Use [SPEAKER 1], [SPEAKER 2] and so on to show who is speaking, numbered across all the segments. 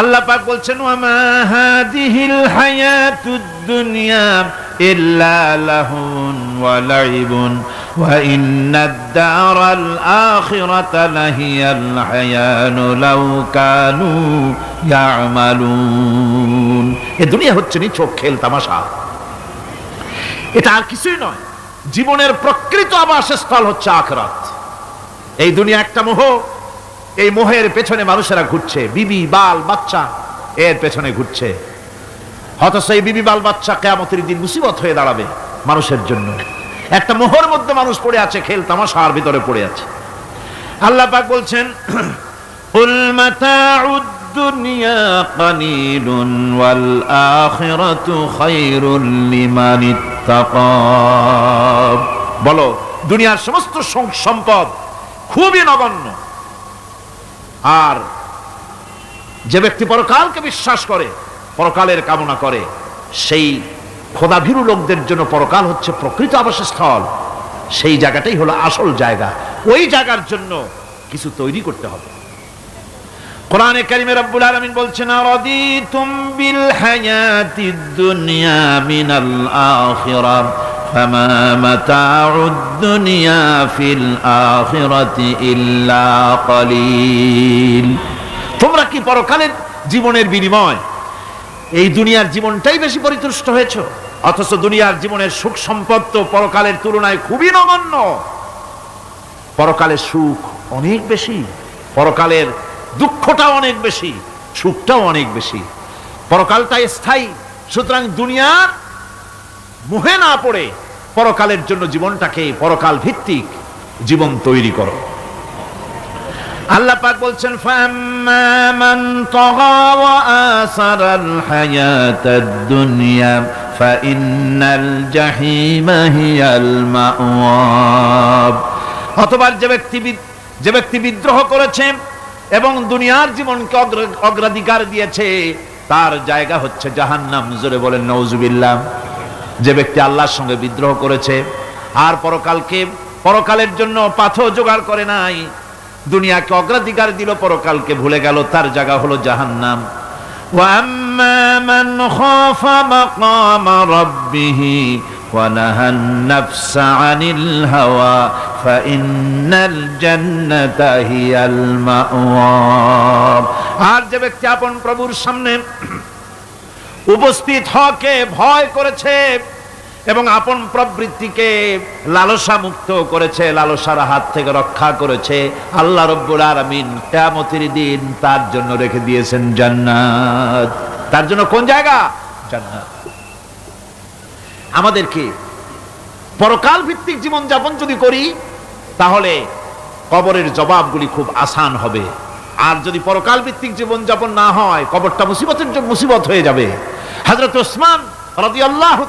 [SPEAKER 1] আল্লাহ পাক বলছেন, ওয়ামা হাদিহিল হায়াতুদ দুনিয়া ইল্লা লাহুন ওয়া লাইবুন ওয়া ইন্নাদ দারাল আখিরাতা লাহিয়াল হায়ানু লাউ কানু ইয়ামালুন. এ দুনিয়া হচ্ছে নিছক খেল, তামাশা। এটা আর কিছুই নয়। জীবনের প্রকৃত আবাসস্থল হচ্ছে আখরাত। এই দুনিয়া একটা মোহ এই মোহের পেছনে মানুষেরা ঘুরছে। বিবি বাল বাচ্চা এর পেছনে ঘুরছে। হয়তো এই বিবি বাল বাচ্চা কেয়ামতের দিন মুসিবত হয়ে দাঁড়াবে মানুষের জন্য। একটা মোহর মধ্যে মানুষ পড়ে আছে খেল তামাশার ভিতরে পড়ে আছে। আল্লাহ পাক বলছেন বলো দুনিয়ার সমস্ত সম্পদ খুবই নগণ্য। আর যে ব্যক্তি পরকালকে বিশ্বাস করে, পরকালের কামনা করে, সেই খোদাভীরু লোকদের জন্য পরকাল হচ্ছে প্রকৃত আবাসস্থল। সেই জায়গাটাই হলো আসল জায়গা। ওই জায়গার জন্য কিছু তৈরি করতে হবে। কোরআনে কারিমে রব্বুল আলামিন বলছেন রাদিতুম বিল হায়াতিদ দুনিয়া মিনাল আখিরাহ ফামা মাতাউদ দুনিয়া ফিল আখিরাতি ইল্লা কলিল তোমরা কি পরকালের জীবনের বিনিময় এই দুনিয়ার জীবনটাই বেশি পরিতুষ্ট হয়েছ? অথচ দুনিয়ার জীবনের সুখ সম্পদ তো পরকালের তুলনায় খুবই নগণ্য। পরকালের সুখ অনেক বেশি, পরকালের দুঃখটাও অনেক বেশি, সুখটাও অনেক বেশি। পরকালটাই স্থায়ী, সুতরাং দুনিয়ার মুহে না পড়ে, পরকালের জন্য জীবনটাকে পরকাল ভিত্তিক জীবন তৈরি করো। আল্লাহ পাক বলছেন অথবা যে ব্যক্তি যে ব্যক্তি বিদ্রোহ করেছে এবং দুনিয়ার জীবনকে অগ্রাধিকার দিয়েছে, তার জায়গা হচ্ছে জাহান্নাম। জোরে বলেন নওজুবিল্লাহ যে ব্যক্তি আল্লাহর সঙ্গে বিদ্রোহ করেছে আর পরকালকে পরকালের জন্য পাথর জোগাড় করে নাই দুনিয়াকে অগ্রাধিকার দিল পরকালকে ভুলে গেল তার জায়গা হলো জাহান্নাম وأما من خاف مقام ربه ونهى النفس عن الهوى فإن الجنة هي المأوى আর যে ব্যক্তি আপন প্রভুর সামনে উপস্থিত হকে ভয় করেছে এবং আপন প্রবৃত্তিকে লালসা মুক্ত করেছে, লালসার হাত থেকে রক্ষা করেছে। আল্লাহ রব্বুল আলামিন কিয়ামতের দিন তার জন্য রেখে দিয়েছেন জান্নাত। তার জন্য কোন জায়গা? জান্নাত। আমাদেরকে পরকাল ভিত্তিক জীবন যাপন যদি করি, তাহলে কবরের জবাবগুলি খুব আসান হবে। আর যদি পরকাল ভিত্তিক জীবন যাপন না হয়, কবরটা মুসিবতের জন্য মুসিবত হয়ে যাবে। হযরত ওসমান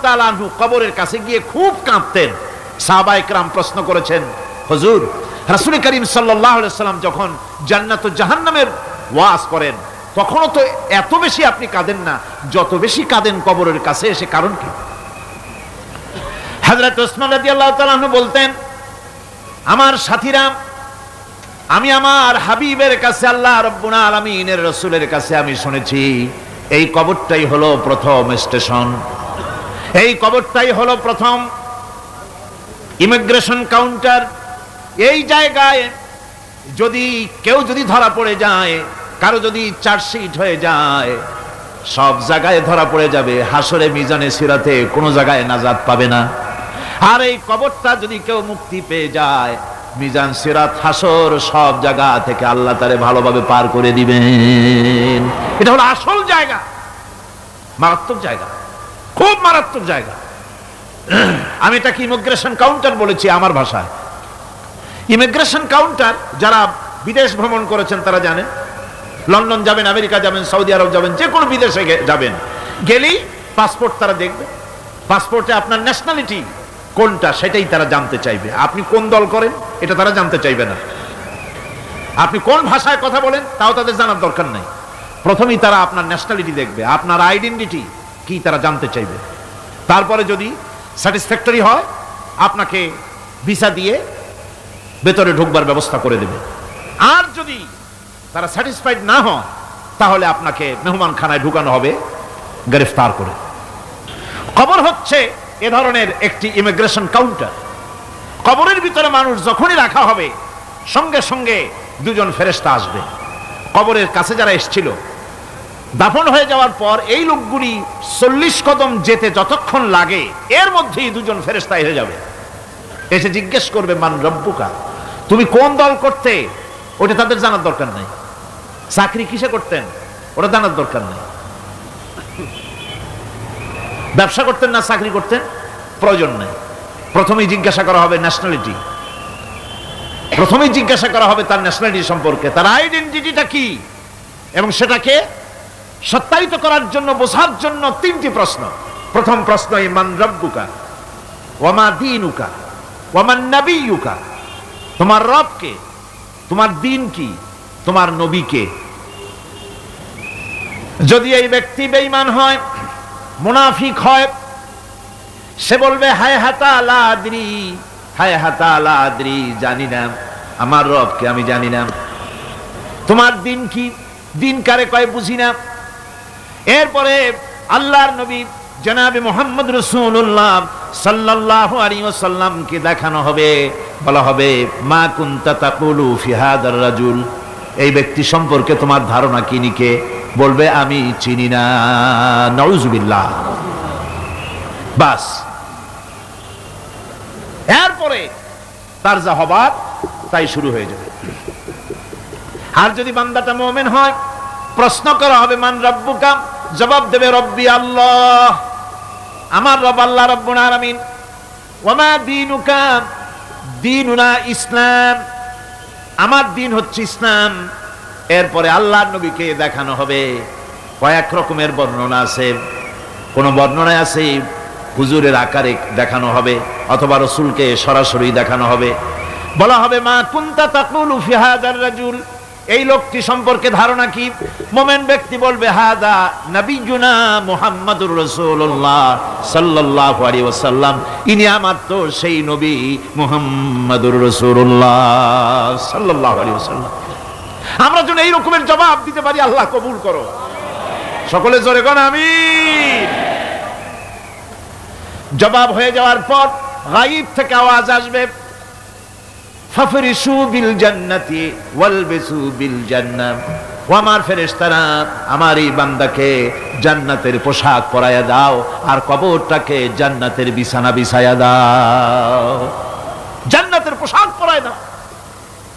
[SPEAKER 1] তাআলা আনহু কবরের কাছে গিয়ে খুব কাঁপতেন প্রশ্ন করেছেন, হুজুর, রাসূল করিম আলাইহি সাল্লাম যখন জান্নাত জাহান্নামের ওয়াজ করেন, তখনও তো এত বেশি আপনি কাঁদেন না। যত বেশি কাঁদেন কবরের কাছে এসে কারণ কি? হযরত ওসমান রাদিয়াল্লাহু তাআলা আনহু বলতেন, আমার সাথীরা আমি আমার হাবিবের কাছে আল্লাহ রব্বুল আলামিনের রসুলের কাছে আমি শুনেছি, এই কবরটাই হলো প্রথম স্টেশন। এই কবরটাই হলো প্রথম ইমিগ্রেশন কাউন্টার। এই জায়গায় যদি কেউ যদি ধরা পড়ে যায়, কারও যদি চার্জশিট হয়ে যায়, সব জায়গায় ধরা পড়ে যাবে হাসরে মিজানে, সিরাতে কোনো জায়গায় নাজাত পাবে না। আর এই কবরটা যদি কেউ মুক্তি পেয়ে যায় মিজান সিরাত হাসর সব জায়গা থেকে আল্লাহ তারে ভালোভাবে পার করে দিবেন। এটা হলো আসল জায়গা। মারাত্মক জায়গা। খুব মারাত্মক জায়গা। আমি এটাকে ইমিগ্রেশন কাউন্টার বলেছি আমার ভাষায়। ইমিগ্রেশন কাউন্টার যারা বিদেশ ভ্রমণ করেছেন তারা জানেন। লন্ডন যাবেন, আমেরিকা যাবেন, সৌদি আরব যাবেন, যে কোনো বিদেশে যাবেন। গেলেই পাসপোর্ট তারা দেখবে। পাসপোর্টে আপনার ন্যাশনালিটি কোনটা সেটাই তারা জানতে চাইবে। আপনি কোন দল করেন, এটা তারা জানতে চাইবে না। আপনি কোন ভাষায় কথা বলেন, তাও তাদের জানার দরকার নেই। প্রথমেই তারা আপনার ন্যাশনালিটি দেখবে, আপনার আইডেন্টিটি কি তারা জানতে চাইবে। তারপরে যদি স্যাটিসফ্যাক্টরি হয়, আপনাকে ভিসা দিয়ে ভেতরে ঢুকবার ব্যবস্থা করে দেবে। আর যদি তারা স্যাটিসফাইড না হয় তাহলে আপনাকে মেহমান খানায় ঢুকানো হবে, গ্রেফতার করে। খবর হচ্ছে এ ধরনের একটি ইমিগ্রেশন কাউন্টার কবরের ভিতরে মানুষ যখনই রাখা হবে, সঙ্গে সঙ্গে দুজন ফেরেস্তা আসবে। কবরের কাছে যারা এসছিল, দাফন হয়ে যাওয়ার পর এই লোকগুলি চল্লিশ কদম যেতে যতক্ষণ লাগে, এর মধ্যেই দুজন ফেরেস্তা এসে যাবে। এসে জিজ্ঞেস করবে, মান রব্বুকা, তুমি কোন দল করতে? ওটা তাদের জানার দরকার নাই। চাকরি কিসে করতেন? ওটা জানার দরকার নেই। ব্যবসা করতেন না, চাকরি করতেন? প্রয়োজন নেই। প্রথমেই জিজ্ঞাসা করা হবে ন্যাশনালিটি প্রথমেই জিজ্ঞাসা করা হবে তার ন্যাশনালিটি সম্পর্কে। তার আইডেন্টিটিটা কি? এবং সেটাকে সত্যায়িত করার জন্য, বোঝার জন্য তিনটি প্রশ্ন। প্রথম প্রশ্ন, ইমান রব্বুকা? ওয়ামা দিনুকা? ওয়ামান নাবিয়ুকা? তোমার রব কে তোমার দিন কি? তোমার নবী কে যদি এই ব্যক্তি বেঈমান হয় মুনাফিক হয়। সে বলবে, হায় হাতা আলা আদ্রি হায় হাতা আলা আদ্রি জানি না। আমার রবকে আমি জানি না। তোমার দিন কি? দিন কারে কয় বুঝি না। এরপরে আল্লাহর নবী জনাবে মোহাম্মদ রসুল্লাহ সাল্লাহ সাল্লামকে দেখানো হবে। বলা হবে, মা কুন্তা তাকুলু ফিহাদার রাজুল। এই ব্যক্তি সম্পর্কে তোমার ধারণা কি নিকে? বলবে, আমি চিনি না। নজুবিল্লাহ বাস। এরপরে তার যা হবার, তাই শুরু হয়ে যাবে। আর যদি বান্দাটা মোমেন হয়, প্রশ্ন করা হবে, মান রব্বুকা? জবাব দেবে, রব্বি আল্লাহ। আমার রব আল্লাহ রব্বুল আলামিন, ওয়ামা দিনুকা? দিনুনা ইসলাম। আমার দিন হচ্ছে ইসলাম। এরপরে আল্লাহর নবীকে দেখানো হবে। কয়েক রকমের বর্ণনা আছে। কোন বর্ণনায় আছে, হুজুরের আকারে দেখানো হবে অথবা রসুলকে সরাসরি দেখানো হবে। বলা হবে, মা কুন্তা তাকুলু ফি হাদার রাজুল? এই লোকটি সম্পর্কে ধারণা কি? মোমেন ব্যক্তি বলবে, হাদা নবীজুনা মুহাম্মাদুর রাসূলুল্লাহ সাল্লাল্লাহু আলাইহি ওয়াসাল্লাম। ইনি আমার তো সেই নবী মুহাম্মাদুর রাসূলুল্লাহ সাল্লাল্লাহু আলাইহি আমরা যেন এই রকমের জবাব দিতে পারি, আল্লাহ কবুল করো। সকলে জোরে গণ আমিন। জবাব হয়ে যাওয়ার পর গাইব থেকে আওয়াজ আসবে, ফাফরিসু বিল জান্নাতি ওয়ালবিসু বিল জান্নাহ ও আমার ফেরেশতারা, আমার এই বান্দাকে জান্নাতের পোশাক পরায়া দাও, আর কবরটাকে জান্নাতের বিছানা বিছায়া দাও। জান্নাতের পোশাক পরায় দাও,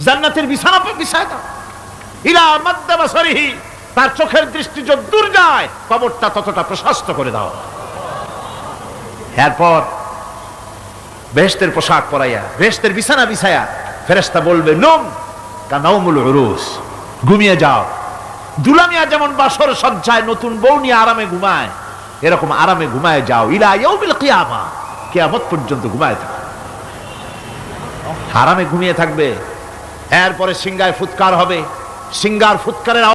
[SPEAKER 1] জান্নাতের বিছানা বিছায় দাও। তার চোখের দৃষ্টি দূর যায়, কবরটা ততটা প্রশস্ত করে দাও। এরপর বেহেস্তের পোশাক পরাইয়া বেহেস্তের বিছানা বিছায়া ফেরেস্তা বলবে, নোম কানাউমুল উরুস, ঘুমিয়ে যাও। দুলামিয়া যেমন বাসর সজ্জায় নতুন বউ নিয়ে আরামে ঘুমায়, এরকম আরামে ঘুমায় যাও। ইলা কিয়ামা, কিয়ামত পর্যন্ত ঘুমায় থাকো। আরামে ঘুমিয়ে থাকবে, এরপরে সিংগায় ফুৎকার হবে। সিঙ্গার ফুৎকারের